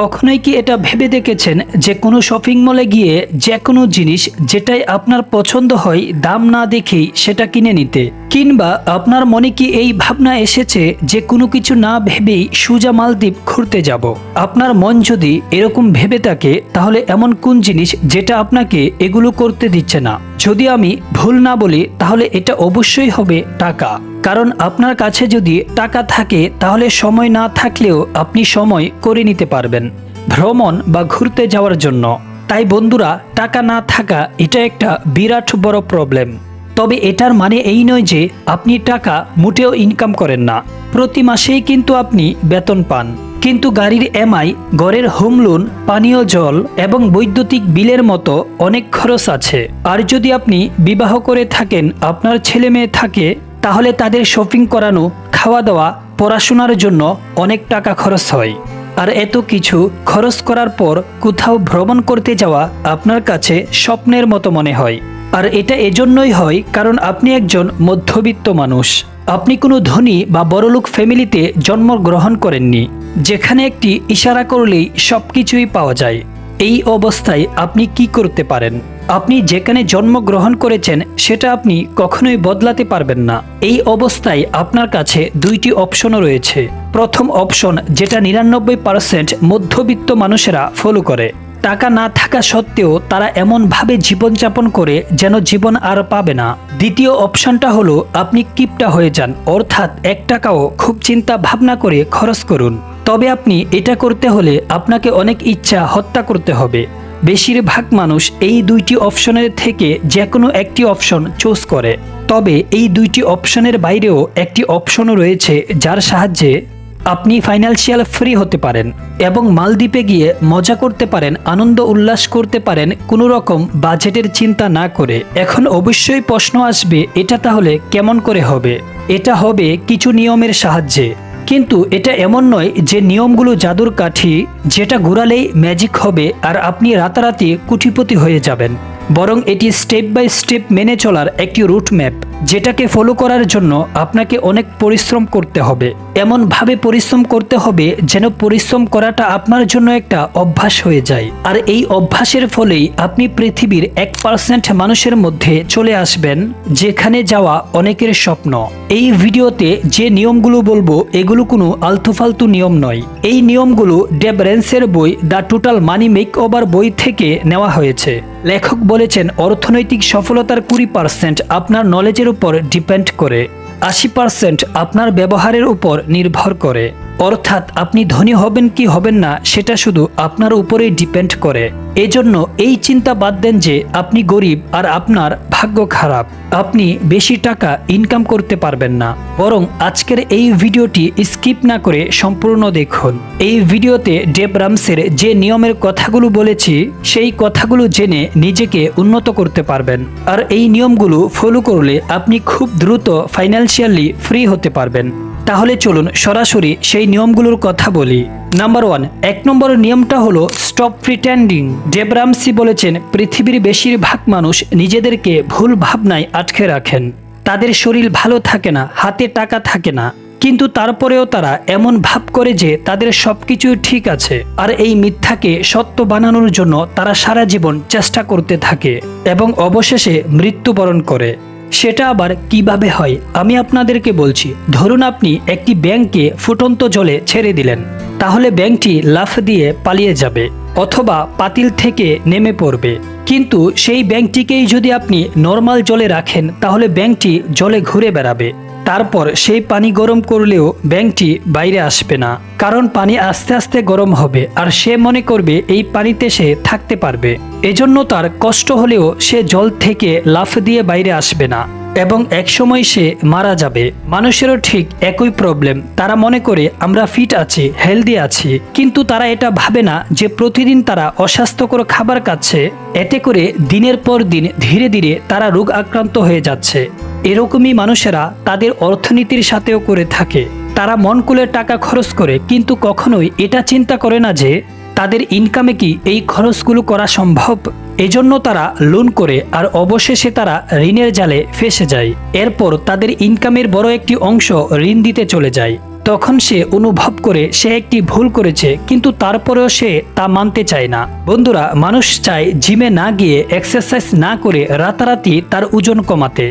কখনোই কি এটা ভেবে দেখেছেন যে কোনো শপিং মলে গিয়ে যে কোনো জিনিস যেটাই আপনার পছন্দ হয়, দাম না দেখেই সেটা কিনে নিতে? কিংবা আপনার মনে কি এই ভাবনা এসেছে যে কোনো কিছু না ভেবেই সুজা মালদ্বীপ ঘুরতে যাব? আপনার মন যদি এরকম ভেবে থাকে, তাহলে এমন কোন জিনিস যেটা আপনাকে এগুলো করতে দিচ্ছে না? যদি আমি ভুল না বলি, তাহলে এটা অবশ্যই হবে টাকা। কারণ আপনার কাছে যদি টাকা থাকে, তাহলে সময় না থাকলেও আপনি সময় করে নিতে পারবেন। ভ্রমণ বা ঘুরতে যাওয়ার জন্য। তাই বন্ধুরা, টাকা না থাকা এটা একটা বিরাট বড় প্রবলেম তবে এটার মানে এই নয় যে, আপনি টাকা মোটেও ইনকাম করেন না। প্রতি মাসেই কিন্তু আপনি বেতন পান। কিন্তু গাড়ির এমআই, ঘরের হোম লোন পানীয় জল এবং বৈদ্যুতিক বিলের মতো অনেক খরচ আছে। আর যদি আপনি বিবাহ করে থাকেন, আপনার ছেলে মেয়ে থাকে, তাহলে তাদের শপিং করানো, খাওয়া দাওয়া, পড়াশোনার জন্য অনেক টাকা খরচ হয়। আর এত কিছু খরচ করার পর কোথাও ভ্রমণ করতে যাওয়া আপনার কাছে স্বপ্নের মতো মনে হয়। আর এটা এজন্যই হয় কারণ আপনি একজন মধ্যবিত্ত মানুষ। আপনি কোনো ধনী বা বড়লোক ফ্যামিলিতে জন্মগ্রহণ করেননি, যেখানে একটি ইশারা করলেই সব কিছুই পাওয়া যায়, এই অবস্থায় আপনি কি করতে পারেন? আপনি যেখানে জন্মগ্রহণ করেছেন, সেটা আপনি কখনোই বদলাতে পারবেন না। এই অবস্থায় আপনার কাছে দুইটি অপশনও রয়েছে। প্রথম অপশন, যেটা নিরানব্বই পার্সেন্ট মধ্যবিত্ত মানুষেরা ফলো করে। টাকা না থাকা সত্ত্বেও তারা এমনভাবে জীবনযাপন করে যেন জীবন আর পাবে না। দ্বিতীয় অপশনটা হলো, আপনি কিপটা হয়ে যান। অর্থাৎ এক টাকাও খুব চিন্তা ভাবনা করে খরচ করুন। তবে আপনি এটা করতে হলে আপনাকে অনেক ইচ্ছা হত্যা করতে হবে। বেশিরভাগ মানুষ এই দুইটি অপশনের থেকে যে কোনো একটি অপশন চুজ করে। তবে এই দুইটি অপশনের বাইরেও একটি অপশনও রয়েছে যার সাহায্যে আপনি ফাইন্যান্সিয়াল ফ্রি হতে পারেন এবং মালদ্বীপে গিয়ে মজা করতে পারেন, আনন্দ উল্লাস করতে পারেন, কোনো রকম বাজেটের চিন্তা না করে। এখন অবশ্যই প্রশ্ন আসবে, এটা তাহলে কেমন করে হবে? এটা হবে কিছু নিয়মের সাহায্যে। কিন্তু এটা এমন নয় যে নিয়মগুলো জাদুর কাঠি, যেটা ঘুরালেই ম্যাজিক হবে আর আপনি রাতারাতি কুটিপতি হয়ে যাবেন। বরং এটি স্টেপ বাই স্টেপ মেনে চলার একটি রুট ম্যাপ, যেটাকে ফলো করার জন্য আপনাকে অনেক পরিশ্রম করতে হবে। এমনভাবে পরিশ্রম করতে হবে যেন পরিশ্রম করাটা আপনার জন্য একটা অভ্যাস হয়ে যায়। আর এই অভ্যাসের ফলেই আপনি পৃথিবীর এক পার্সেন্ট মানুষের মধ্যে চলে আসবেন, যেখানে যাওয়া অনেকের স্বপ্ন। এই ভিডিওতে যে নিয়মগুলো বলব, এগুলো কোনো আলতুফালতু নিয়ম নয়। এই নিয়মগুলো ডেব রেন্সের বই the total money make over বই থেকে নেওয়া হয়েছে। লেখক বলেছেন, অর্থনৈতিক সফলতার কুড়ি পার্সেন্ট আপনার নলেজের উপর ডিপেন্ড করে, আশি পার্সেন্ট আপনার ব্যবহারের উপর নির্ভর করে। অর্থাৎ আপনি ধনী হবেন কি হবেন না, সেটা শুধু আপনার উপরেই ডিপেন্ড করে। এজন্য এই চিন্তা বাদ দেন যে আপনি গরিব আর আপনার ভাগ্য খারাপ। আপনি বেশি টাকা ইনকাম করতে পারবেন না। বরং আজকের এই ভিডিওটি স্কিপ না করে সম্পূর্ণ দেখুন। এই ভিডিওতে ডেব রামসের যে নিয়মের কথাগুলো বলেছি, সেই কথাগুলো জেনে নিজেকে উন্নত করতে পারবেন। আর এই নিয়মগুলো ফলো করলে আপনি খুব দ্রুত ফাইন্যান্সিয়ালি ফ্রি হতে পারবেন। তাহলে চলুন সরাসরি সেই নিয়মগুলোর কথা বলি। নাম্বার ওয়ান এক নম্বর নিয়মটা হলো স্টপ প্রিটেন্ডিং ডেবরামসি বলেছেন, পৃথিবীর বেশিরভাগ মানুষ নিজেদেরকে ভুল ভাবনায় আটকে রাখেন। তাদের শরীর ভালো থাকে না, হাতে টাকা থাকে না। কিন্তু তারপরেও তারা এমন ভাব করে যে তাদের সবকিছু ঠিক আছে। আর এই মিথ্যাকে সত্য বানানোর জন্য তারা সারা জীবন চেষ্টা করতে থাকে এবং অবশেষে মৃত্যুবরণ করে। সেটা আবার কীভাবে হয়, আমি আপনাদেরকে বলছি। ধরুন আপনি একটি ব্যাংককে ফুটন্ত জলে ছেড়ে দিলেন, তাহলে ব্যাংকটি লাফ দিয়ে পালিয়ে যাবে অথবা পাতিল থেকে নেমে পড়বে। কিন্তু সেই ব্যাংকটিকেই যদি আপনি নর্মাল জলে রাখেন, তাহলে ব্যাংকটি জলে ঘুরে বেড়াবে। তারপর সেই পানি গরম করলেও ব্যাংকটি বাইরে আসবে না। কারণ পানি আস্তে আস্তে গরম হবে আর সে মনে করবে এই পানিতে সে থাকতে পারবে। এজন্য তার কষ্ট হলেও সে জল থেকে লাফ দিয়ে বাইরে আসবে না এবং একসময় সে মারা যাবে। মানুষেরও ঠিক একই প্রবলেম তারা মনে করে, আমরা ফিট আছি হেলদি আছি। কিন্তু তারা এটা ভাবে না যে প্রতিদিন তারা অস্বাস্থ্যকর খাবার খাচ্ছে। এতে করে দিনের পর দিন ধীরে ধীরে তারা রোগ আক্রান্ত হয়ে যাচ্ছে। এরকমই মানুষেরা তাদের অর্থনীতির সাথেও করে থাকে। তারা মন খুলে টাকা খরচ করে, কিন্তু কখনোই এটা চিন্তা করে না যে তাদের ইনকামে কি এই খরচগুলো করা সম্ভব? এজন্য তারা লোন করে আর অবশেষে তারা ঋণের জালে ফেসে যায়। এরপর তাদের ইনকামের বড় একটি অংশ ঋণ দিতে চলে যায়। তখন সে অনুভব করে সে একটি ভুল করেছে, কিন্তু তারপরেও সে তা মানতে চায় না। বন্ধুরা, মানুষ চায় জিমে না গিয়ে এক্সারসাইজ না করে রাতারাতি তার ওজন কমাতে।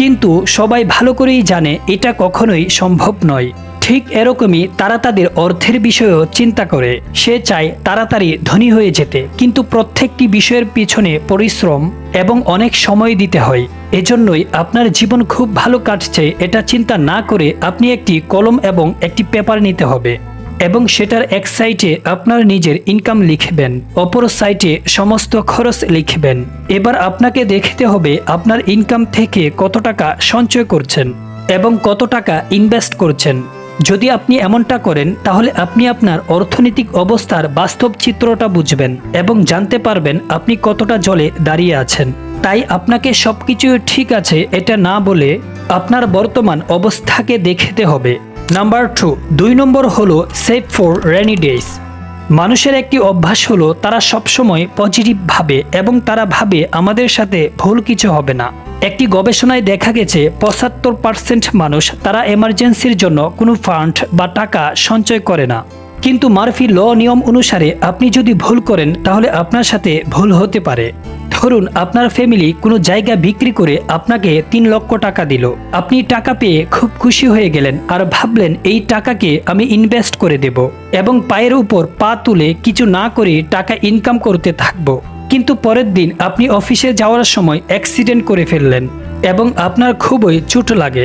কিন্তু সবাই ভালো করেই জানে এটা কখনোই সম্ভব নয়। ঠিক এরকমই তারা তাদের অর্থের বিষয়েও চিন্তা করে। সে চায় তাড়াতাড়ি ধনী হয়ে যেতে, কিন্তু প্রত্যেকটি বিষয়ের পিছনে পরিশ্রম এবং অনেক সময় দিতে হয়। এজন্যই আপনার জীবন খুব ভালো কাটছে, এটা চিন্তা না করে আপনি একটি কলম এবং একটি পেপার নিতে হবে। এবং সেটার এক সাইটে আপনার নিজের ইনকাম লিখবেন, অপর সাইটে সমস্ত খরচ লিখবেন। এবার আপনাকে দেখতে হবে আপনার ইনকাম থেকে কত টাকা সঞ্চয় করছেন এবং কত টাকা ইনভেস্ট করছেন। যদি আপনি এমনটা করেন, তাহলে আপনি আপনার অর্থনৈতিক অবস্থার বাস্তব চিত্রটা বুঝবেন এবং জানতে পারবেন আপনি কতটা জলে দাঁড়িয়ে আছেন। তাই আপনাকে সব সবকিছু ঠিক আছে এটা না বলে আপনার বর্তমান অবস্থাকে দেখতে হবে। নাম্বার টু দুই নম্বর হলো সেভ ফর রেনি ডেজ মানুষের একটি অভ্যাস হলো তারা সবসময় পজিটিভ ভাবে এবং তারা ভাবে আমাদের সাথে ভুল কিছু হবে না। একটি গবেষণায় দেখা গেছে, পঁচাত্তর পার্সেন্ট মানুষ তারা এমার্জেন্সির জন্য কোনো ফান্ড বা টাকা সঞ্চয় করে না। কিন্তু মার্ফি ল নিয়ম অনুসারে আপনি যদি ভুল করেন, তাহলে আপনার সাথে ভুল হতে পারে। ধরুন আপনার ফ্যামিলি কোনো জায়গা বিক্রি করে আপনাকে তিন লক্ষ টাকা দিল। আপনি টাকা পেয়ে খুব খুশি হয়ে গেলেন আর ভাবলেন, এই টাকাকে আমি ইনভেস্ট করে দেব এবং পায়ের উপর পা তুলে কিছু না করে টাকা ইনকাম করতে থাকব। কিন্তু পরের দিন আপনি অফিসে যাওয়ার সময় অ্যাক্সিডেন্ট করে ফেললেন এবং আপনার খুবই চোট লাগে।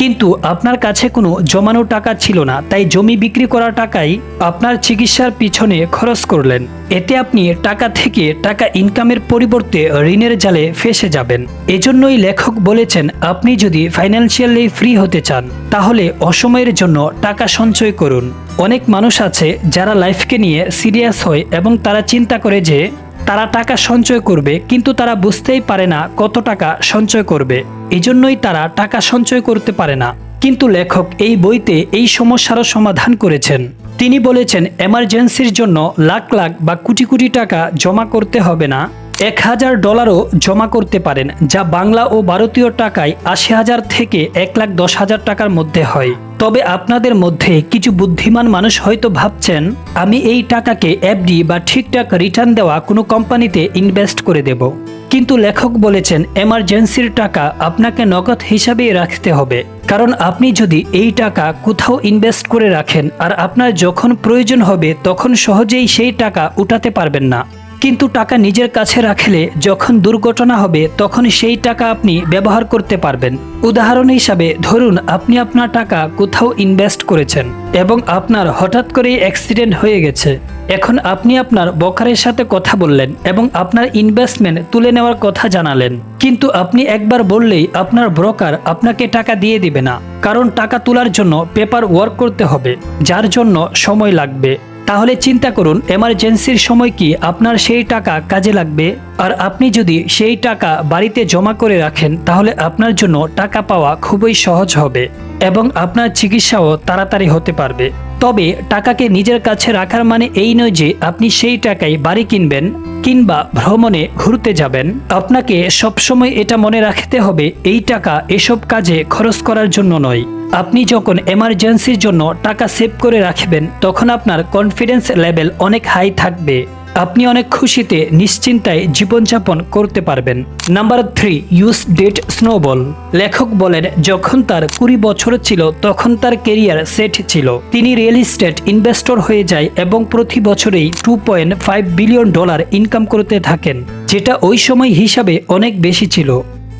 কিন্তু আপনার কাছে কোনো জমানো টাকা ছিল না, তাই জমি বিক্রি করা টাকাই আপনার চিকিৎসার পিছনে খরচ করলেন। এতে আপনি টাকা থেকে টাকা ইনকামের পরিবর্তে ঋণের জালে ফেসে যাবেন। এজন্যই লেখক বলেছেন, আপনি যদি ফাইন্যান্সিয়ালি ফ্রি হতে চান, তাহলে অসময়ের জন্য টাকা সঞ্চয় করুন। অনেক মানুষ আছে যারা লাইফকে নিয়ে সিরিয়াস হয় এবং তারা চিন্তা করে যে তারা টাকা সঞ্চয় করবে, কিন্তু তারা বুঝতেই পারে না কত টাকা সঞ্চয় করবে। এজন্যই তারা টাকা সঞ্চয় করতে পারে না। কিন্তু লেখক এই বইতে এই সমস্যারও সমাধান করেছেন। তিনি বলেছেন, এমার্জেন্সির জন্য লাখ লাখ বা কোটি কোটি টাকা জমা করতে হবে না। এক হাজার ডলারও জমা করতে পারেন, যা বাংলা ও ভারতীয় টাকায় আশি হাজার থেকে এক লাখ দশ হাজার টাকার মধ্যে হয়। তবে আপনাদের মধ্যে কিছু বুদ্ধিমান মানুষ হয়তো ভাবছেন, আমি এই টাকাকে এফডি বা ঠিকঠাক রিটার্ন দেওয়া কোনো কোম্পানিতে ইনভেস্ট করে দেব। কিন্তু লেখক বলেছেন, এমার্জেন্সির টাকা আপনাকে নগদ হিসাবেই রাখতে হবে। কারণ আপনি যদি এই টাকা কোথাও ইনভেস্ট করে রাখেন, আর আপনার যখন প্রয়োজন হবে, তখন সহজেই সেই টাকা উঠাতে পারবেন না। কিন্তু টাকা নিজের কাছে রাখলে যখন দুর্ঘটনা হবে তখন সেই টাকা আপনি ব্যবহার করতে পারবেন। উদাহরণ হিসাবে, ধরুন আপনি আপনার টাকা কোথাও ইনভেস্ট করেছেন এবং আপনার হঠাৎ করেই অ্যাক্সিডেন্ট হয়ে গেছে। এখন আপনি আপনার বকারের সাথে কথা বললেন এবং আপনার ইনভেস্টমেন্ট তুলে নেওয়ার কথা জানালেন। কিন্তু আপনি একবার বললেই আপনার ব্রোকার আপনাকে টাকা দিয়ে দিবে না। কারণ টাকা তোলার জন্য পেপার ওয়ার্ক করতে হবে, যার জন্য সময় লাগবে। তাহলে চিন্তা করুন এমার্জেন্সির সময় কি আপনার সেই টাকা কাজে লাগবে? আর আপনি যদি সেই টাকা বাড়িতে জমা করে রাখেন, তাহলে আপনার জন্য টাকা পাওয়া খুবই সহজ হবে এবং আপনার চিকিৎসাও তাড়াতাড়ি হতে পারবে। তবে টাকাকে নিজের কাছে রাখার মানে এই নয় যে আপনি সেই টাকায় বাড়ি কিনবেন কিংবা ভ্রমণে ঘুরতে যাবেন। আপনাকে সবসময় এটা মনে রাখতে হবে, এই টাকা এসব কাজে খরচ করার জন্য নয়। আপনি যখন এমার্জেন্সির জন্য টাকা সেভ করে রাখবেন, তখন আপনার কনফিডেন্স লেভেল অনেক হাই থাকবে। আপনি অনেক খুশিতে নিশ্চিন্তায় জীবনযাপন করতে পারবেন। Number three use debt snowball লেখক বলেন, যখন তার কুড়ি বছর ছিল, তখন তার কেরিয়ার সেট ছিল। তিনি রিয়েল ইস্টেট ইনভেস্টর হয়ে যায় এবং প্রতি বছরেই two point five billion dollar income করতে থাকেন, যেটা ওই সময় হিসাবে অনেক বেশি ছিল।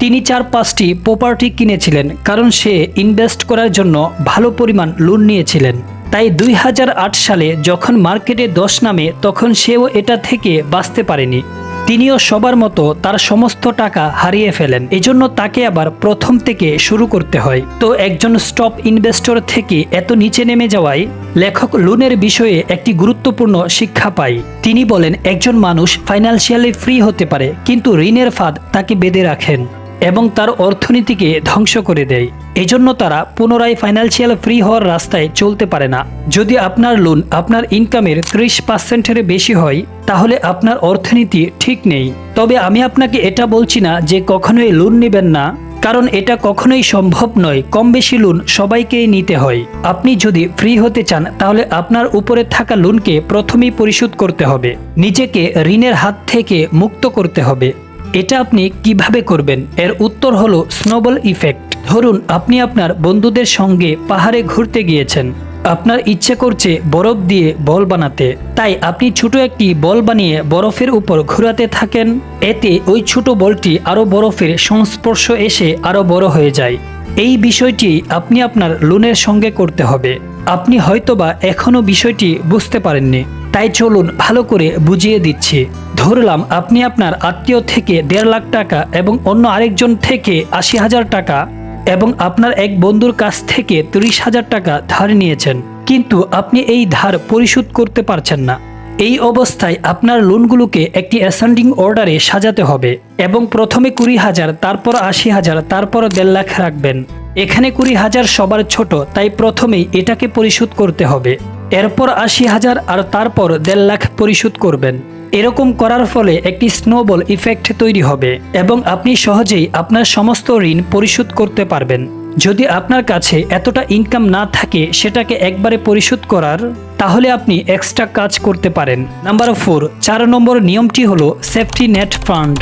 তিনি চার পাঁচটি প্রপার্টি কিনেছিলেন, কারণ সে ইনভেস্ট করার জন্য ভালো পরিমাণ লোন নিয়েছিলেন। তাই দুই হাজার আট সালে যখন মার্কেটে দশ নামে, তখন সেও এটা থেকে বাঁচতে পারেনি। তিনিও সবার মতো তার সমস্ত টাকা হারিয়ে ফেলেন। এজন্য তাকে আবার প্রথম থেকে শুরু করতে হয়। তো একজন স্টপ ইনভেস্টর থেকে এত নিচে নেমে যাওয়ায় লেখক লোনের বিষয়ে একটি গুরুত্বপূর্ণ শিক্ষা পায় তিনি বলেন, একজন মানুষ ফাইন্যান্সিয়ালি ফ্রি হতে পারে, কিন্তু ঋণের ফাঁদ তাকে বেঁধে রাখেন। এবং তার অর্থনীতিকে ধ্বংস করে দেয়। এজন্য তারা পুনরায় ফাইন্যান্সিয়াল ফ্রি হওয়ার রাস্তায় চলতে পারে না। যদি আপনার লোন আপনার ইনকামের ত্রিশ পার্সেন্টের বেশি হয়, তাহলে আপনার অর্থনীতি ঠিক নেই। তবে আমি আপনাকে এটা বলছি না যে কখনোই লোন নেবেন না, কারণ এটা কখনোই সম্ভব নয়। কম বেশি লোন সবাইকেই নিতে হয়। আপনি যদি ফ্রি হতে চান, তাহলে আপনার উপরে থাকা লোনকে প্রথমেই পরিশোধ করতে হবে। নিজেকে ঋণের হাত থেকে মুক্ত করতে হবে। এটা আপনি কীভাবে করবেন? এর উত্তর হলো স্নোবল ইফেক্ট ধরুন, আপনি আপনার বন্ধুদের সঙ্গে পাহাড়ে ঘুরতে গিয়েছেন। আপনার ইচ্ছে করছে বরফ দিয়ে বল বানাতে। তাই আপনি ছোট একটি বল বানিয়ে বরফের উপর ঘোরাতে থাকেন। এতে ওই ছোট বলটি আরও বরফের সংস্পর্শ এসে আরও বড় হয়ে যায়। এই বিষয়টি আপনি আপনার লোনের সঙ্গে করতে হবে। আপনি হয়তোবা এখনও বিষয়টি বুঝতে পারেননি। তাই চলুন ভালো করে বুঝিয়ে দিচ্ছি। ধরলাম আপনি আপনার আত্মীয় থেকে দেড় লাখ টাকা এবং অন্য আরেকজন থেকে আশি হাজার টাকা এবং আপনার এক বন্ধুর কাছ থেকে ত্রিশ হাজার টাকা ধার নিয়েছেন। কিন্তু আপনি এই ধার পরিশোধ করতে পারছেন না। এই অবস্থায় আপনার লোনগুলোকে একটি অ্যাসেন্ডিং অর্ডারে সাজাতে হবে এবং প্রথমে কুড়ি হাজার, তারপর আশি হাজার, তারপর দেড় লাখ রাখবেন। এখানে কুড়ি হাজার সবার ছোট, তাই প্রথমেই এটাকে পরিশোধ করতে হবে। এরপর আশি হাজার আর তারপর দেড় লাখ পরিশোধ করবেন। এরকম করার ফলে একটি স্নোবল ইফেক্ট তৈরি হবে এবং আপনি সহজেই আপনার সমস্ত ঋণ পরিশোধ করতে পারবেন। যদি আপনার কাছে এতটা ইনকাম না থাকে সেটাকে একবারে পরিশোধ করার, তাহলে আপনি এক্সট্রা কাজ করতে পারেন। নাম্বার ফোর চার নম্বর নিয়মটি হলো সেফটি নেট ফান্ড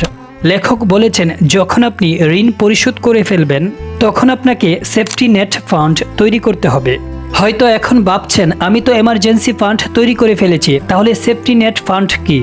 লেখক বলেছেন, যখন আপনি ঋণ পরিশোধ করে ফেলবেন, তখন আপনাকে সেফটি নেট ফান্ড তৈরি করতে হবে। হয়তো এখন ভাবছেন, আমি তো এমার্জেন্সি ফান্ড তৈরি করে ফেলেছি, তাহলে সেফটি নেট ফান্ড কি?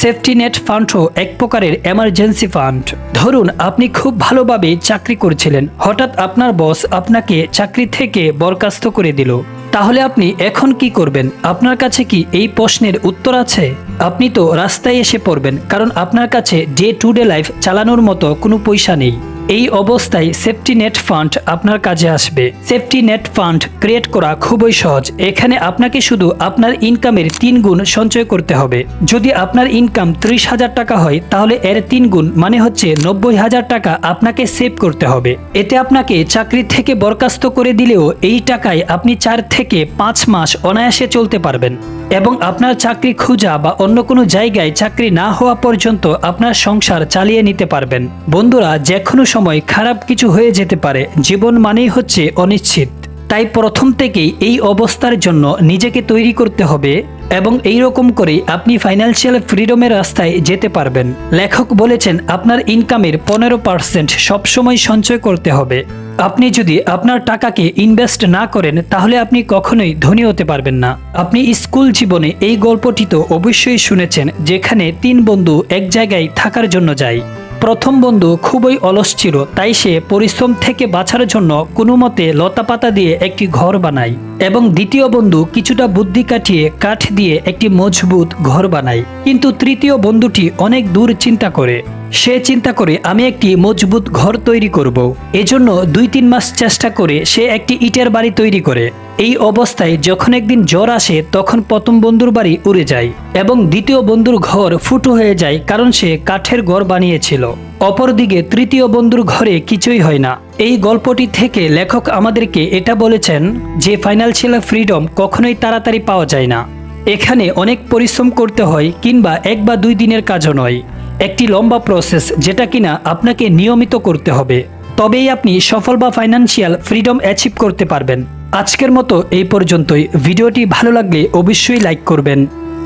সেফটি নেট ফান্ডও এক প্রকারের এমার্জেন্সি ফান্ড ধরুন, আপনি খুব ভালোভাবে চাকরি করছিলেন, হঠাৎ আপনার বস আপনাকে চাকরি থেকে বরখাস্ত করে দিল। তাহলে আপনি এখন কি করবেন? আপনার কাছে কি এই প্রশ্নের উত্তর আছে? আপনি তো রাস্তায় এসে পড়বেন, কারণ আপনার কাছে ডে টু ডে লাইফ চালানোর মতো কোনো পয়সা নেই। এই অবস্থায় সেফটি নেট ফান্ড আপনার কাজে আসবে। সেফটি নেট ফান্ড ক্রিয়েট করা খুবই সহজ। এখানে আপনাকে শুধু আপনার ইনকামের তিন গুণ সঞ্চয় করতে হবে। যদি আপনার ইনকাম ত্রিশ হাজার টাকা হয়, তাহলে এর তিন গুণ মানে হচ্ছে নব্বই হাজার টাকা আপনাকে সেভ করতে হবে। এতে আপনাকে চাকরি থেকে বরখাস্ত করে দিলেও এই টাকায় আপনি চার থেকে পাঁচ মাস অনায়াসে চলতে পারবেন। এবং আপনার চাকরি খোঁজা বা অন্য কোনো জায়গায় চাকরি না হওয়া পর্যন্ত আপনার সংসার চালিয়ে নিতে পারবেন। বন্ধুরা যে কোনো সময় খারাপ কিছু হয়ে যেতে পারে, জীবন মানেই হচ্ছে অনিশ্চিত। তাই প্রথম থেকেই এই অবস্থার জন্য নিজেকে তৈরি করতে হবে এবং এই রকম করে আপনি ফাইন্যান্সিয়াল ফ্রিডমের রাস্তায় যেতে পারবেন। লেখক বলেছেন, আপনার ইনকামের পনেরো পার্সেন্ট সবসময় সঞ্চয় করতে হবে। আপনি যদি আপনার টাকাকে ইনভেস্ট না করেন, তাহলে আপনি কখনোই ধনী হতে পারবেন না। আপনি স্কুল জীবনে এই গল্পটি তো অবশ্যই শুনেছেন, যেখানে তিন বন্ধু এক জায়গায় থাকার জন্য যায়। প্রথম বন্ধু খুবই অলস ছিল, তাই সে পরিশ্রম থেকে বাঁচার জন্য কোনো মতে লতাপাতা দিয়ে একটি ঘর বানায় এবং দ্বিতীয় বন্ধু কিছুটা বুদ্ধি কাটিয়ে কাঠ দিয়ে একটি মজবুত ঘর বানায়। কিন্তু তৃতীয় বন্ধুটি অনেক দূর চিন্তা করে। সে চিন্তা করে, আমি একটি মজবুত ঘর তৈরি করব। এজন্য দুই তিন মাস চেষ্টা করে সে একটি ইটের বাড়ি তৈরি করে। এই অবস্থায় যখন একদিন জ্বর আসে, তখন প্রথম বন্ধুর বাড়ি উড়ে যায় এবং দ্বিতীয় বন্ধুর ঘর ফুটো হয়ে যায় কারণ সে কাঠের ঘর বানিয়েছিল। অপরদিকে তৃতীয় বন্ধুর ঘরে কিছুই হয় না। এই গল্পটি থেকে লেখক আমাদেরকে এটা বলেছেন যে ফাইনান্সিয়াল ফ্রিডম কখনোই তাড়াতাড়ি পাওয়া যায় না। এখানে অনেক পরিশ্রম করতে হয় কিংবা এক বা দুই দিনের কাজও নয়। একটি লম্বা প্রসেস যেটা কিনা আপনাকে নিয়মিত করতে হবে। তবেই আপনি সফল বা ফাইনান্সিয়াল ফ্রিডম অ্যাচিভ করতে পারবেন। আজকের মতো এই পর্যন্তই। ভিডিওটি ভালো লাগলে অবশ্যই লাইক করবেন।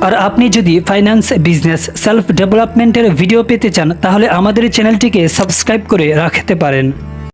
আর আপনি যদি ফাইন্যান্স বিজনেস সেলফ ডেভেলপমেন্টের ভিডিও পেতে চান, তাহলে আমাদের চ্যানেলটিকে সাবস্ক্রাইব করে রাখতে পারেন।